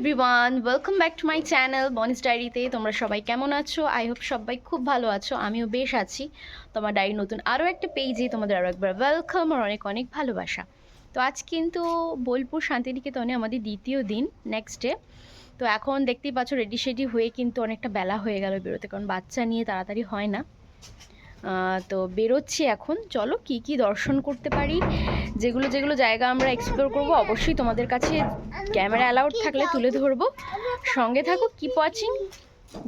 Everyone welcome back to my channel বনিস ডায়েরিতে তোমরা সবাই কেমন আছো? আই হোপ সবাই খুব ভালো আছো। আমিও বেশ আছি। তোমার ডায়েরি নতুন আরও একটা পেজে তোমাদের আরও একবার ওয়েলকাম আর অনেক অনেক ভালোবাসা। তো আজ কিন্তু বোলপুর শান্তিনিকেতনে আমাদের দ্বিতীয় দিন নেক্সট ডে তো এখন দেখতেই পাচ্ছ রেডি শেডি হয়ে কিন্তু অনেকটা বেলা হয়ে গেল বেরোতে। কারণ বাচ্চা নিয়ে তাড়াতাড়ি হয় না। তো বেরোচ্ছি এখন। চলো কি কি দর্শন করতে পারি? যেগুলো যেগুলো জায়গা আমরা এক্সপ্লোর করব, অবশ্যই তোমাদের কাছে ক্যামেরা অ্যালাউড থাকলে তুলে ধরবো। সঙ্গে থাকো কিপ ওয়াচিং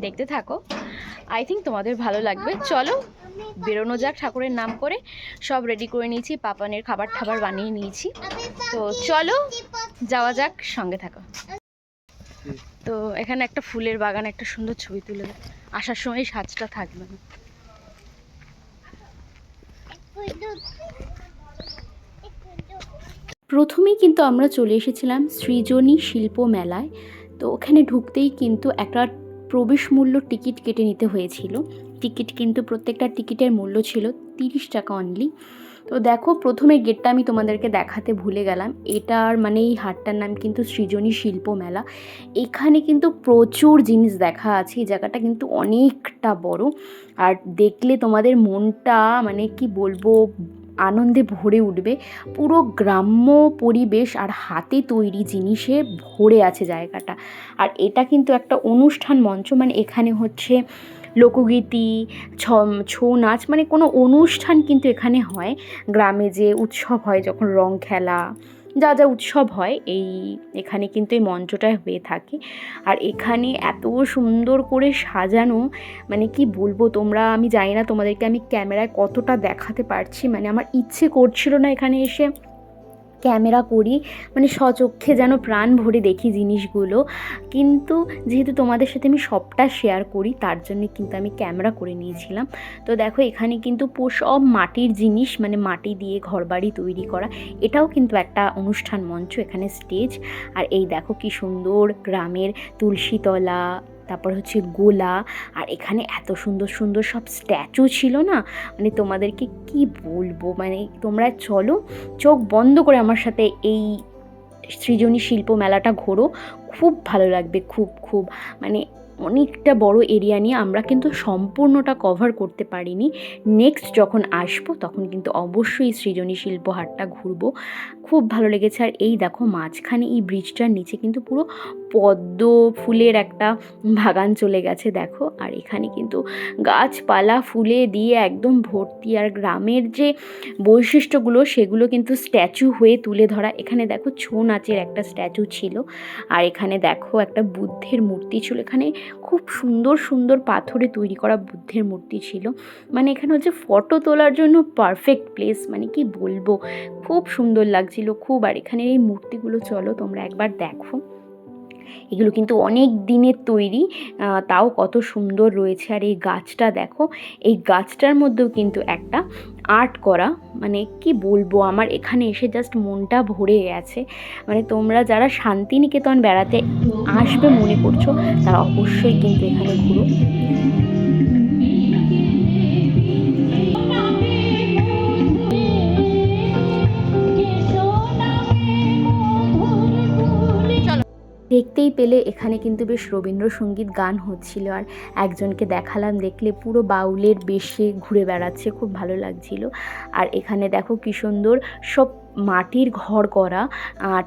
দেখতে থাকো। আই থিঙ্ক তোমাদের ভালো লাগবে। চলো, বেরোনো যাক ঠাকুরের নাম করে। সব রেডি করে নিয়েছি, পাপানের খাবার টাবার বানিয়ে নিয়েছি। তো চলো, যাওয়া যাক, সঙ্গে থাকো। তো এখানে একটা ফুলের বাগান, একটা সুন্দর ছবি তুলে। আসার সময় সাজটা থাকবে না। প্রথমেই কিন্তু আমরা চলে এসেছিলাম সৃজনী শিল্প মেলায়। তো ওখানে ঢুকতেই কিন্তু একটা প্রবেশ মূল্য টিকিট কেটে নিতে হয়েছিল। টিকিট কিন্তু প্রত্যেকটা টিকিটের মূল্য ছিল তিরিশ টাকা অনলি তো দেখো, প্রথমে গেটটা আমি তোমাদেরকে দেখাতে ভুলে গেলাম। এটার মানে এই হাটটার নাম কিন্তু সৃজনী শিল্প মেলা। এখানে কিন্তু প্রচুর জিনিস দেখা আছে, এই জায়গাটা কিন্তু অনেকটা বড়। আর দেখলে তোমাদের মনটা মানে কি বলব, আনন্দে ভরে উঠবে। পুরো গ্রাম্য পরিবেশ আর হাতে তৈরি জিনিসে ভরে আছে জায়গাটা। আর এটা কিন্তু একটা অনুষ্ঠান মঞ্চ মানে এখানে হচ্ছে লোকগীতি ছ ছৌ নাচ মানে কোনো অনুষ্ঠান কিন্তু এখানে হয়। গ্রামে যে উৎসব হয় যখন রং খেলা, যা যা উৎসব হয়, এই এখানে কিন্তু এই মঞ্চটায় হয়ে থাকে। আর এখানে এত সুন্দর করে সাজানো মানে কি বলব তোমরা, আমি জানি না তোমাদেরকে আমি ক্যামেরায় কতটা দেখাতে পারছি মানে আমার ইচ্ছে করছিল না এখানে এসে ক্যামেরা করি মানে স্বচক্ষে যেন প্রাণ ভরে দেখি জিনিসগুলো। কিন্তু যেহেতু তোমাদের সাথে আমি সবটা শেয়ার করি, তার জন্য কিন্তু আমি ক্যামেরা করে নিয়েছিলাম। তো দেখো, এখানে কিন্তু সব মাটির জিনিস মানে মাটি দিয়ে ঘরবাড়ি তৈরি করা, এটাও কিন্তু একটা অনুষ্ঠান মঞ্চ, এখানে স্টেজ আর এই দেখো কি সুন্দর গ্রামের তুলসীতলা তারপর হচ্ছে গোলা, আর এখানে এত সুন্দর সুন্দর সব স্ট্যাচু ছিল না? মানে তোমাদেরকে কি বলব? মানে তোমরা চলো, চোখ বন্ধ করে আমার সাথে এই সৃজনী শিল্প মেলাটা ঘোরো। খুব ভালো লাগবে, খুব খুব। মানে অনেকটা বড় এরিয়া নিয়ে আমরা কিন্তু সম্পূর্ণটা কভার করতে পারিনি। নেক্সট যখন আসব, তখন কিন্তু অবশ্যই সৃজনী শিল্প হাটটা ঘুরবো। খুব ভালো লেগেছে। আর এই দেখো, মাঝখানে এই ব্রিজটার নিচে কিন্তু পুরো পদ্ম ফুলের একটা বাগান চলে গেছে, দেখো। আর এখানে কিন্তু গাছপালা, ফুলে দিয়ে একদম ভর্তি। আর গ্রামের যে বৈশিষ্ট্যগুলো, সেগুলো কিন্তু স্ট্যাচু হয়ে তুলে ধরা। এখানে দেখো, ছৌ নাচের একটা স্ট্যাচু ছিল। আর এখানে দেখো, একটা বুদ্ধের মূর্তি ছিল। এখানে খুব সুন্দর সুন্দর পাথরে তৈরি করা বুদ্ধের মূর্তি ছিল। মানে এখানে হচ্ছে ফটো তোলার জন্য পারফেক্ট প্লেস মানে কি বলব? খুব সুন্দর লাগছিল খুব। আর এখানে এই মূর্তিগুলো চলো তোমরা একবার দেখো। এগুলো কিন্তু অনেক দিনের তৈরি তাও কত সুন্দর রয়েছে। আর এই গাছটা দেখো, এই গাছটার মধ্যেও কিন্তু একটা আর্ট করা মানে কি বলব, আমার এখানে এসে জাস্ট মনটা ভরে গেছে। মানে তোমরা যারা শান্তিনিকেতন বেড়াতে আসবে মনে করছ, তারা অবশ্যই কিন্তু এখানে ঘুরো। দেখতেই পেলে এখানে কিন্তু বেশ রবীন্দ্রসঙ্গীত গান হচ্ছিল। আর একজনকে দেখালাম, দেখলে পুরো বাউলের বেশে ঘুরে বেড়াচ্ছে, খুব ভালো লাগছিল। আর এখানে দেখো কী সুন্দর সব মাটির ঘর করা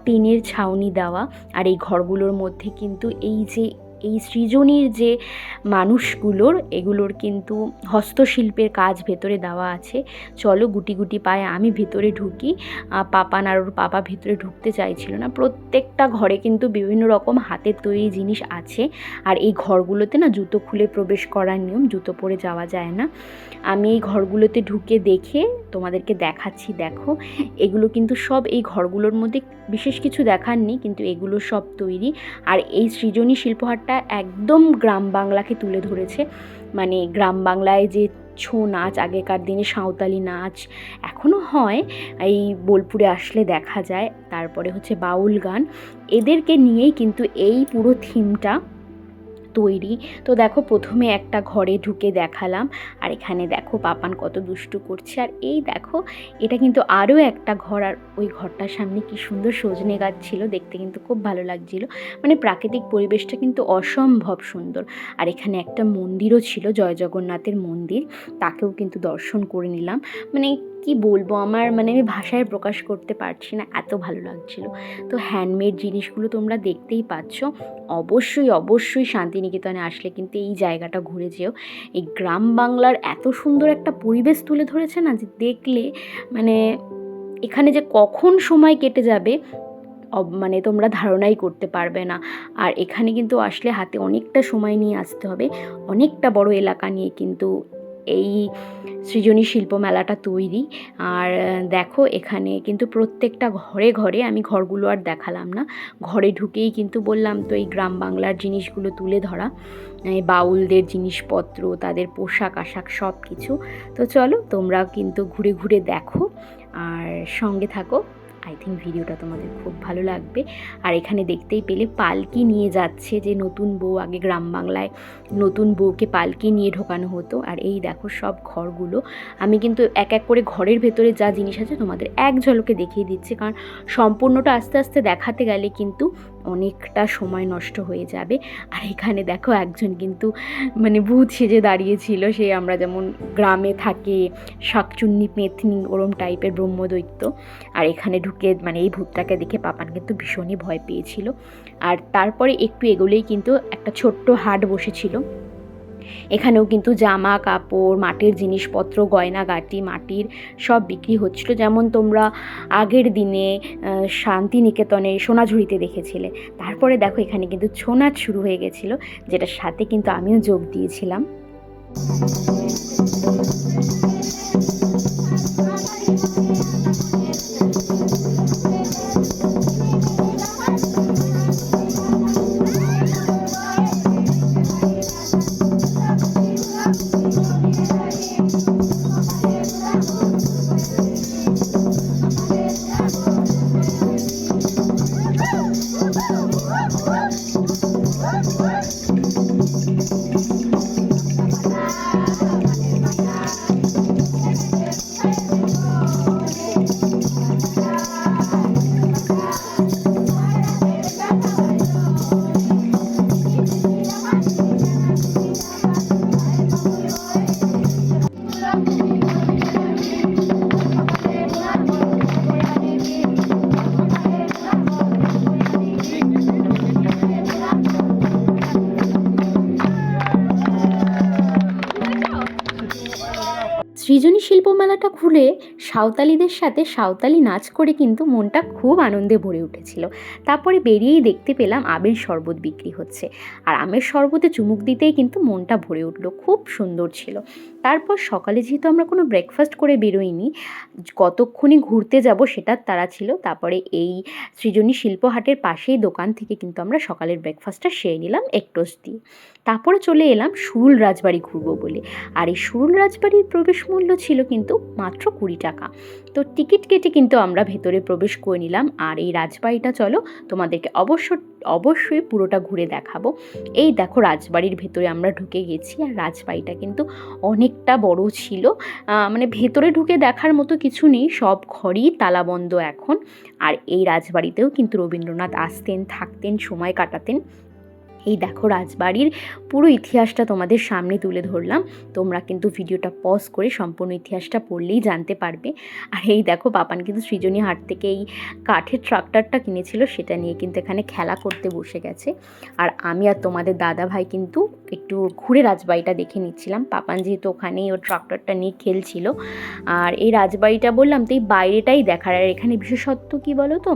টিনের ছাউনি দেওয়া। আর এই ঘরগুলোর মধ্যে কিন্তু এই যে এই সৃজনীর যে মানুষগুলোর, এগুলোর কিন্তু হস্তশিল্পের কাজ ভেতরে দেওয়া আছে। চলো গুটি গুটি পায়ে আমি ভেতরে ঢুকি। পাপা ওর পাপা ভেতরে ঢুকতে চাইছিল না। প্রত্যেকটা ঘরে কিন্তু বিভিন্ন রকম হাতের তৈরি জিনিস আছে। আর এই ঘরগুলোতে না জুতো খুলে প্রবেশ করার নিয়ম, জুতো পরে যাওয়া যায় না। আমি এই ঘরগুলোতে ঢুকে দেখে তোমাদেরকে দেখাচ্ছি, দেখো। এগুলো কিন্তু সব এই ঘরগুলোর মধ্যে বিশেষ কিছু দেখার নেই কিন্তু এগুলো সব তৈরি। আর এই সৃজনী শিল্পহারটা একদম গ্রাম বাংলাকে তুলে ধরেছে। মানে গ্রাম বাংলায় যে ছৌ নাচ, আগেকার দিনে সাঁওতালি নাচ এখনও হয়, এই বোলপুরে আসলে দেখা যায়। তারপরে হচ্ছে বাউল গান। এদেরকে নিয়েই কিন্তু এই পুরো থিমটা তৈরি। তো দেখো প্রথমে একটা ঘরে ঢুকে দেখালাম। আর এখানে দেখো পাপান কত দুষ্টু করছে। আর এই দেখো, এটা কিন্তু আরও একটা ঘর। আর ওই ঘরটার সামনে কি সুন্দর সজনে গাছ ছিল, দেখতে কিন্তু খুব ভালো লাগছিল। মানে প্রাকৃতিক পরিবেশটা কিন্তু অসম্ভব সুন্দর। আর এখানে একটা মন্দিরও ছিল, জয় জগন্নাথের মন্দির। তাকেও কিন্তু দর্শন করে নিলাম। মানে কি বলব? আমার মানে আমি ভাষায় প্রকাশ করতে পারছি না, এত ভালো লাগছিল। তো হ্যান্ডমেড জিনিসগুলো তোমরা দেখতেই পাচ্ছ। অবশ্যই অবশ্যই শান্তিনিকেতনে আসলে কিন্তু এই জায়গাটা ঘুরে যেও। এই গ্রাম বাংলার এত সুন্দর একটা পরিবেশ তুলে ধরেছে না যে দেখলে মানে এখানে যে কখন সময় কেটে যাবে মানে তোমরা ধারণাই করতে পারবে না। আর এখানে কিন্তু আসলে হাতে অনেকটা সময় নিয়ে আসতে হবে। অনেকটা বড় এলাকা নিয়ে কিন্তু এই সৃজনী শিল্প মেলাটা তৈরি। আর দেখো এখানে কিন্তু প্রত্যেকটা ঘরে ঘরে আমি ঘরগুলো আর দেখালাম না। ঘরে ঢুকেই কিন্তু বললাম তো এই গ্রাম বাংলার জিনিসগুলো তুলে ধরা। বাউলদের জিনিসপত্র, তাদের পোশাক আশাক সব কিছু তো চলো তোমরা কিন্তু ঘুরে ঘুরে দেখো। আর সঙ্গে থাকো। আই থিঙ্ক ভিডিওটা তোমাদের খুব ভালো লাগবে। আর এখানে দেখতেই পেলে পালকি নিয়ে যাচ্ছে যে নতুন বউ, আগে গ্রাম বাংলায় নতুন বউকে পালকি নিয়ে ঢোকানো হতো। আর এই দেখো সব ঘরগুলো। আমি কিন্তু এক এক করে ঘরের ভেতরে যা জিনিস আছে তোমাদের এক ঝলকে দেখিয়ে দিচ্ছি। কারণ সম্পূর্ণটা আস্তে আস্তে দেখাতে গেলে কিন্তু অনেকটা সময় নষ্ট হয়ে যাবে। আর এখানে দেখো একজন কিন্তু মানে ভূত সেজে দাঁড়িয়েছিল। সে আমরা যেমন গ্রামে থাকে, শাকচুন্নি পেথনি ওরম টাইপের ব্রহ্মদৈত্য। আর এখানে ঢুকে মানে এই ভূতটাকে দেখে পাপান কিন্তু ভীষণই ভয় পেয়েছিল। আর তারপরে একটু এগোলেই কিন্তু একটা ছোট্ট হাট বসেছিল। এখানেও কিন্তু জামা, কাপড়, মাটির জিনিসপত্র, গয়নাগাটি, মাটির সব বিক্রি হচ্ছিল। যেমন তোমরা আগের দিনে শান্তিনিকেতনে সোনাঝুরিতে দেখেছিলে। তারপরে দেখো এখানে কিন্তু ছোনাচ শুরু হয়ে গেছিল, যেটার সাথে কিন্তু আমিও যোগ দিয়েছিলাম। সৃজনী শিল্প মেলাটা খুলে সাঁওতালিদের সাথে সাঁওতালি নাচ করে কিন্তু মনটা খুব আনন্দে ভরে উঠেছিল। তারপরে বেরিয়েই দেখতে পেলাম আমের শরবত বিক্রি হচ্ছে। আর আমের শরবতে চুমুক দিতেই কিন্তু মনটা ভরে উঠল, খুব সুন্দর ছিল। তারপর সকালে যেহেতু আমরা কোনো ব্রেকফাস্ট করে বেরোইনি কতক্ষণে ঘুরতে যাব সেটার তারা ছিল। তারপরে এই সৃজনী শিল্প হাটের পাশেই দোকান থেকে কিন্তু আমরা সকালের ব্রেকফাস্টটা সেরে নিলাম এক টোস্ট দিয়ে। তারপরে চলে এলাম সুরুল রাজবাড়ি ঘুরবো বলে। আর এই সুরুল রাজবাড়ির প্রবেশ মূল্য ছিল কিন্তু মাত্র কুড়ি টাকা। তো টিকিট কেটে কিন্তু আমরা ভেতরে প্রবেশ করে নিলাম। আর এই রাজবাড়িটা চলো তোমাদেরকে অবশ্য অবশ্যই পুরোটা ঘুরে দেখাবো। এই দেখো রাজবাড়ির ভেতরে আমরা ঢুকে গেছি আর রাজবাড়িটা কিন্তু অনেকটা বড় ছিল। মানে ভেতরে ঢুকে দেখার মতো কিছু নেই, সব ঘরই তালাবন্ধ এখন। আর এই রাজবাড়িতেও কিন্তু রবীন্দ্রনাথ আসতেন, থাকতেন, সময় কাটাতেন। এই দেখো রাজবাড়ির পুরো ইতিহাসটা তোমাদের সামনে তুলে ধরলাম। তোমরা কিন্তু ভিডিওটা পজ করে সম্পূর্ণ ইতিহাসটা পড়লেই জানতে পারবে। আর এই দেখো পাপান কিন্তু সৃজনী হাট থেকে এই কাঠের ট্রাক্টরটা কিনেছিল, সেটা নিয়ে কিন্তু এখানে খেলা করতে বসে গেছে। আর আমি আর তোমাদের দাদা ভাই কিন্তু একটু ঘুরে রাজবাড়িটা দেখে নিচ্ছিলাম। পাপান যেহেতু ওখানেই ও ট্রাক্টরটা নিয়ে খেলছিল। আর এই রাজবাড়িটা বললাম তো এই বাইরেটাই দেখার। আর এখানে বিশেষত্ব কি বলো তো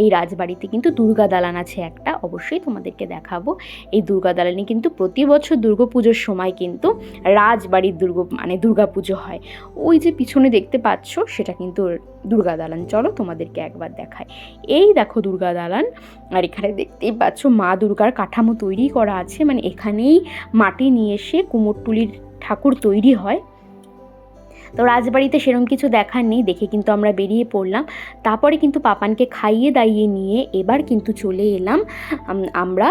এই রাজবাড়িতে কিন্তু দুর্গা দালান আছে একটা, অবশ্যই তোমাদেরকে দেখাবো। এই দুর্গা দালানে কিন্তু প্রতি বছর দুর্গাপুজোর সময় কিন্তু রাজবাড়ির দুর্গ মানে দুর্গা পুজো হয়। ওই যে পিছনে দেখতে পাচ্ছ, সেটা কিন্তু দুর্গা দালান। চলো তোমাদেরকে একবার দেখায় এই দেখো দুর্গা দালান, আর এখানে দেখতেই পাচ্ছ মা দুর্গার কাঠামো তৈরি করা আছে। মানে এখানেই মাটি নিয়ে এসে কুমোরটুলির ঠাকুর তৈরি হয়। তো রাজবাড়িতে সেরকম কিছু দেখার নেই, দেখে কিন্তু আমরা বেরিয়ে পড়লাম। তারপরে কিন্তু পাপানকে খাইয়ে দাইয়ে নিয়ে এবার কিন্তু চলে এলাম আমরা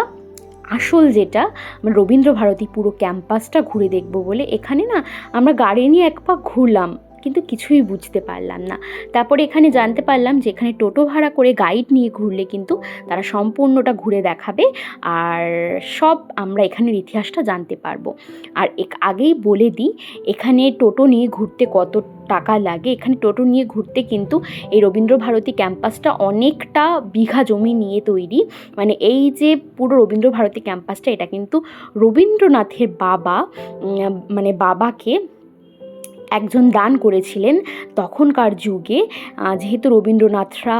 আসল যেটা মানে রবীন্দ্র ভারতী পুরো ক্যাম্পাসটা ঘুরে দেখব বলে, এখানে না আমরা গাড়ি নিয়ে এক পাক ঘুরলাম। কিন্তু কিছুই বুঝতে পারলাম না। তারপরে এখানে জানতে পারলাম যে এখানে টোটো ভাড়া করে গাইড নিয়ে ঘুরলে কিন্তু তারা সম্পূর্ণটা ঘুরে দেখাবে আর সব আমরা এখানের ইতিহাসটা জানতে পারব। আর এক- আগেই বলে দিই, এখানে টোটো নিয়ে ঘুরতে কত টাকা লাগে? এখানে টোটো নিয়ে ঘুরতে কিন্তু এই রবীন্দ্র ভারতী ক্যাম্পাসটা অনেকটা বিঘা জমি নিয়ে তৈরি। মানে এই যে পুরো রবীন্দ্র ভারতী ক্যাম্পাসটা, এটা কিন্তু রবীন্দ্রনাথের বাবা মানে বাবাকে একজন দান করেছিলেন তখনকার যুগে। যেহেতু রবীন্দ্রনাথরা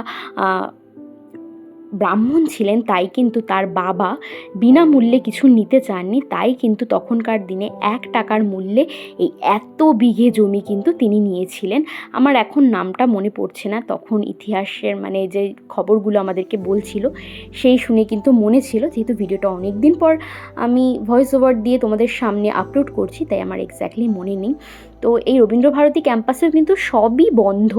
ব্রাহ্মণ ছিলেন, তাই কিন্তু তার বাবা বিনামূল্যে কিছু নিতে চাননি। তাই কিন্তু তখনকার দিনে এক টাকার মূল্যে এই এত বিঘে জমি কিন্তু তিনি নিয়েছিলেন। আমার এখন নামটা মনে পড়ছে না। তখন ইতিহাসের মানে যে খবরগুলো আমাদেরকে বলছিল, সেই শুনে কিন্তু মনে ছিল, যেহেতু ভিডিওটা অনেক দিন পর আমি ভয়েস ওভার দিয়ে তোমাদের সামনে আপলোড করছি, তাই আমার এক্স্যাক্টলি মনে নেই। তো এই রবীন্দ্রভারতী ক্যাম্পাসেও কিন্তু সবই বন্ধ।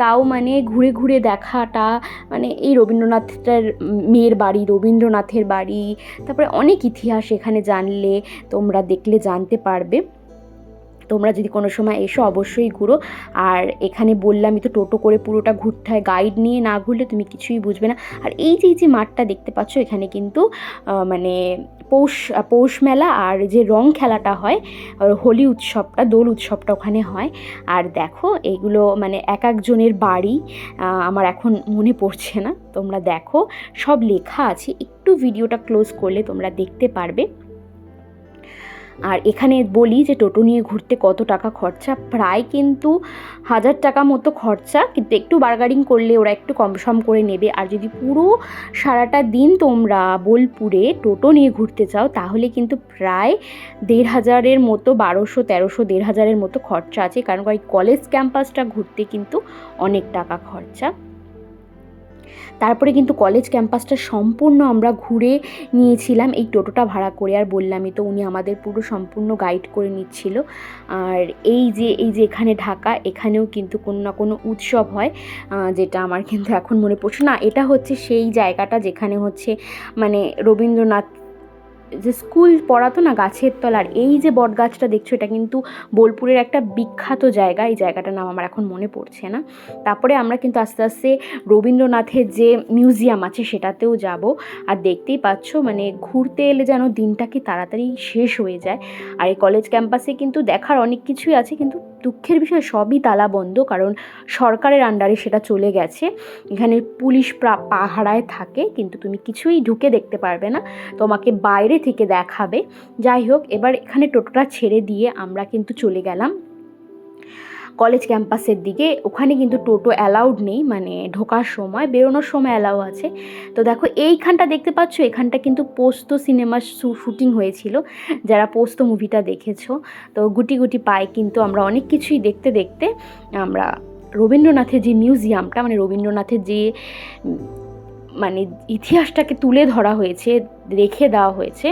তাও মানে ঘুরে ঘুরে দেখাটা মানে এই রবীন্দ্রনাথের মেয়ের বাড়ি, রবীন্দ্রনাথের বাড়ি, তারপরে অনেক ইতিহাস এখানে জানলে তোমরা দেখলে জানতে পারবে। তোমরা যদি কোনো সময় এসো, অবশ্যই ঘুরো। আর এখানে বললামই তো টোটো করে পুরোটা ঘুরতে হয় গাইড নিয়ে না ঘুরলে তুমি কিছুই বুঝবে না। আর এই যে এই যে মাঠটা দেখতে পাচ্ছ, এখানে কিন্তু মানে পৌষ পৌষ মেলা আর যে রং খেলাটা হয় হোলি উৎসবটা, দোল উৎসবটা ওখানে হয়। আর দেখো, এগুলো মানে এক একজনের বাড়ি আমার এখন মনে পড়ছে না। তোমরা দেখো, সব লেখা আছে। একটু ভিডিওটা ক্লোজ করলে তোমরা দেখতে পারবে। আর এখানে বলি যে টোটো নিয়ে ঘুরতে কত টাকা খরচা? প্রায় কিন্তু হাজার টাকা মতো খরচা, কিন্তু একটু বার্গারিং করলে ওরা একটু কম সম করে নেবে। আর যদি পুরো সারাটা দিন তোমরা বোলপুরে টোটো নিয়ে ঘুরতে চাও, তাহলে কিন্তু প্রায় দেড় হাজারের মতো, বারোশো, তেরোশো, দেড় হাজারের মতো খরচা আছে। কারণ কলেজ ক্যাম্পাসটা ঘুরতে কিন্তু অনেক টাকা খরচা। তারপরে কিন্তু কলেজ ক্যাম্পাসটা সম্পূর্ণ আমরা ঘুরে নিয়েছিলাম। এই টোটোটা ভাড়া করে আর বললামই তো উনি আমাদের পুরো সম্পূর্ণ গাইড করে নিচ্ছিল। আর এই যে এই যে এখানে ঢাকা, এখানেও কিন্তু কোনো না কোনো উৎসব হয় যেটা আমার কিন্তু এখন মনে পড়ছে। না, এটা হচ্ছে সেই জায়গাটা যেখানে হচ্ছে মানে রবীন্দ্রনাথ যে স্কুল পড়াতো না গাছের তলার, এই যে বট গাছটা দেখছ এটা কিন্তু বোলপুরের একটা বিখ্যাত জায়গা। এই জায়গাটার নাম আমার এখন মনে পড়ছে না। তারপরে আমরা কিন্তু আস্তে আস্তে রবীন্দ্রনাথের যে মিউজিয়াম আছে সেটাতেও যাব। আর দেখতেই পাচ্ছ মানে ঘুরতে এলে যেন দিনটা কি তাড়াতাড়ি শেষ হয়ে যায়। আর এই কলেজ ক্যাম্পাসে কিন্তু দেখার অনেক কিছুই আছে, কিন্তু দুঃখের বিষয় সবই তালাবন্ধ কারণ সরকারের আন্ডারে সেটা চলে গেছে। এখানে পুলিশ পাহারায় থাকে, কিন্তু তুমি কিছুই ঢুকে দেখতে পারবে না। তোমাকে বাইরে থেকে দেখাবে। যাই হোক, এবার এখানে টোটোটা ছেড়ে দিয়ে আমরা কিন্তু চলে গেলাম। কলেজ ক্যাম্পাসের দিকে। ওখানে কিন্তু টোটো অ্যালাউড নেই মানে ঢোকার সময়, বেরোনোর সময় অ্যালাউ আছে। তো দেখো, এইখানটা দেখতে পাচ্ছ, এখানটা কিন্তু পোস্ত সিনেমার শুটিং হয়েছিল, যারা পোস্ত মুভিটা দেখেছ। তো গুটি গুটি পায়ে কিন্তু আমরা অনেক কিছুই দেখতে দেখতে আমরা রবীন্দ্রনাথের যে মিউজিয়ামটা মানে রবীন্দ্রনাথের যে মানে ইতিহাসটাকে তুলে ধরা হয়েছে, রেখে দেওয়া হয়েছে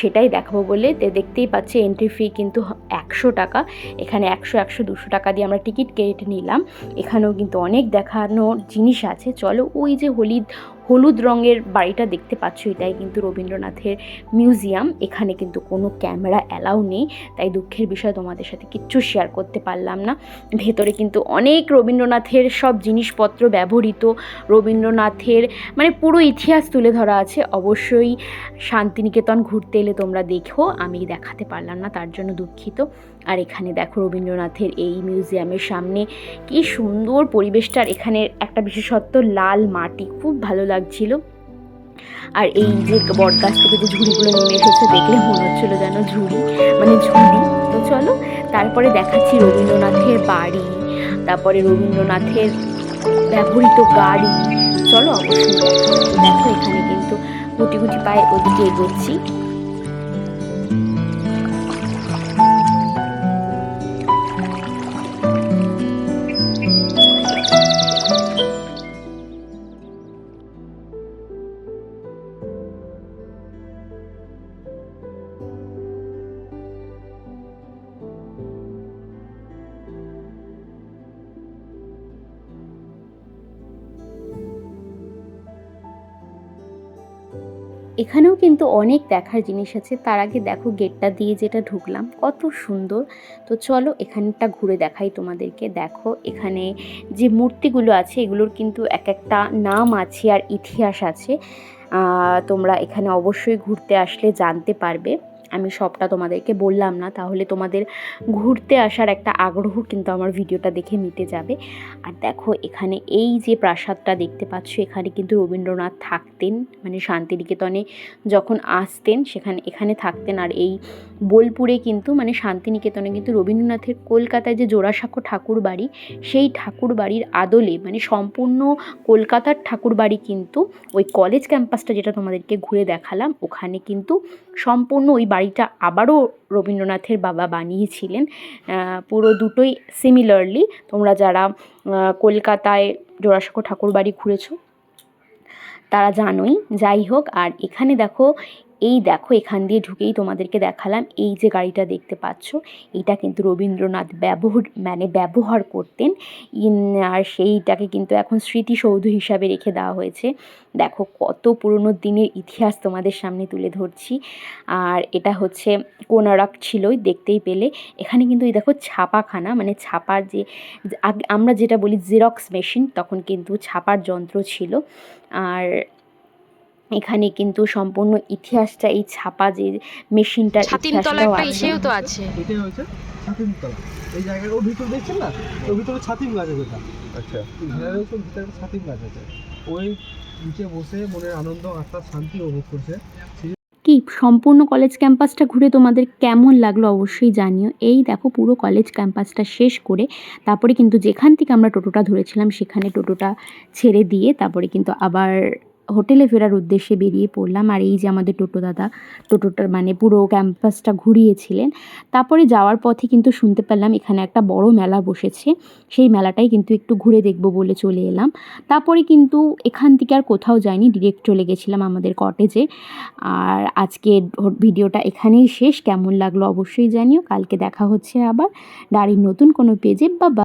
সেটাই দেখাবো বলে দেখতেই পাচ্ছি এন্ট্রি ফি কিন্তু একশো টাকা। এখানে একশো একশো, দুশো টাকা দিয়ে আমরা টিকিট কেটে নিলাম। এখানেও কিন্তু অনেক দেখানোর জিনিস আছে। চলো ওই যে হলুদ হলুদ রঙের বাড়িটা দেখতে পাচ্ছ, এটাই কিন্তু রবীন্দ্রনাথের মিউজিয়াম। এখানে কিন্তু কোনো ক্যামেরা অ্যালাউ নেই, তাই দুঃখের বিষয় তোমাদের সাথে কিচ্ছু শেয়ার করতে পারলাম না। ভেতরে কিন্তু অনেক রবীন্দ্রনাথের সব জিনিসপত্র ব্যবহৃত, রবীন্দ্রনাথের মানে পুরো ইতিহাস তুলে ধরা আছে। অবশ্যই শান্তিনিকেতন ঘুরতে এলে তোমরা দেখো, আমি দেখাতে পারলাম না, তার জন্য দুঃখিত। আর এখানে দেখো রবীন্দ্রনাথের এই মিউজিয়ামের সামনে কি সুন্দর পরিবেশটা আর এখানে একটা বিশেষত্ব, লাল মাটি, খুব ভালো লাগছিল। আর এই যে বট গাছ থেকে যে ঝুড়িগুলো নেমে এসেছে, দেখলে মনে হচ্ছিল যেন ঝুড়ি মানে ঝুড়ি। তো চলো, তারপরে দেখাচ্ছি রবীন্দ্রনাথের বাড়ি, তারপরে রবীন্দ্রনাথের ব্যবহৃত গাড়ি। চলো অবশ্যই দেখো এখানে কিন্তু গুটি গুটি পায়ে ওদিকে এগোচ্ছি। এখানেও কিন্তু অনেক দেখার জিনিস আছে। তার আগে দেখো গেটটা দিয়ে যেটা ঢুকলাম, কত সুন্দর। তো চলো এখানটা ঘুরে দেখাই তোমাদেরকে। দেখো এখানে যে মূর্তিগুলো আছে, এগুলোর কিন্তু এক একটা নাম আছে আর ইতিহাস আছে। তোমরা এখানে অবশ্যই ঘুরতে আসলে জানতে পারবে। আমি সবটা তোমাদেরকে বললাম না, তাহলে তোমাদের ঘুরতে আসার একটা আগ্রহ কিন্তু আমার ভিডিওটা দেখে মিটে যাবে। আর দেখো, এখানে এই যে প্রাসাদটা দেখতে পাচ্ছ, এখানে কিন্তু রবীন্দ্রনাথ থাকতেন মানে শান্তিনিকেতনে যখন আসতেন, সেখানে, এখানে থাকতেন। আর এই বোলপুরে কিন্তু মানে শান্তিনিকেতনে কিন্তু রবীন্দ্রনাথের কলকাতায় যে জোড়াসাঁকো ঠাকুর বাড়ি, সেই ঠাকুর বাড়ির আদলে মানে সম্পূর্ণ কলকাতার ঠাকুর বাড়ি কিন্তু ওই কলেজ ক্যাম্পাসটা যেটা তোমাদেরকে ঘুরে দেখালাম, ওখানে কিন্তু সম্পূর্ণ ওই বাড়িটা আবারও রবীন্দ্রনাথের বাবা বানিয়েছিলেন। পুরো দুটোই সিমিলারলি তোমরা যারা কলকাতায় জোড়াসাঁকো ঠাকুর বাড়ি ঘুরেছো, তারা জানোই। যাই হোক, আর এখানে দেখো এই দেখো, এখান দিয়ে ঢুকেই তোমাদেরকে দেখালাম এই যে গাড়িটা দেখতে পাচ্ছ। এটা কিন্তু রবীন্দ্রনাথ ব্যবহার মানে ব্যবহার করতেন। আর সেইটাকে কিন্তু এখন স্মৃতিসৌধ হিসাবে রেখে দেওয়া হয়েছে। দেখো, কত পুরনো দিনের ইতিহাস তোমাদের সামনে তুলে ধরছি। আর এটা হচ্ছে কোনারক ছিলই, দেখতেই পেলে। এখানে কিন্তু এই দেখো ছাপাখানা মানে ছাপার যে আমরা যেটা বলি জেরক্স মেশিন তখন কিন্তু ছাপার যন্ত্র ছিল। আর এখানে কিন্তু সম্পূর্ণ ইতিহাসটা এই ছাপা যে মেশিনটা ছাতিমতলা একটা আছে। ইসেও তো আছে। এটাই হচ্ছে ছাতিমতলা এই জায়গাটা ওর দেখছেন না? ওর ভিতরে ছাতিম গাছ আছে আচ্ছা। ঘেরার উপর ভিতরে ছাতিম গাছ আছে ওই নিচে বসে মনের আনন্দ আত্মার শান্তি উপভোগ করছে। কি সম্পূর্ণ কলেজ ক্যাম্পাসটা ঘুরে তোমাদের কেমন লাগল অবশ্যই জানিও। এই দেখো পুরো কলেজ ক্যাম্পাসটা শেষ করে তারপরে কিন্তু যেখান থেকে আমরা টোটোটা ধরেছিলাম সেখানে টোটোটা ছেড়ে দিয়ে তারপরে কিন্তু আবার হোটেলে ফেরার উদ্দেশ্যে বেরিয়ে পড়লাম আর এই যে আমাদের টোটো দাদা, টোটোটার মানে পুরো ক্যাম্পাসটা ঘুরিয়েছিলেন। তারপরে যাওয়ার পথে কিন্তু শুনতে পেলাম এখানে একটা বড় মেলা বসেছে। সেই মেলাটাই কিন্তু একটু ঘুরে দেখব বলে চলে এলাম। তারপরে কিন্তু এখান থেকে আর কোথাও যাইনি ডিরেক্ট চলে গেছিলাম আমাদের কটেজে আর আজকে ভিডিওটা এখানেই শেষ। কেমন লাগল অবশ্যই জানিও। কালকে দেখা হচ্ছে আবার। ডায়েরির নতুন কোনো পেজে বা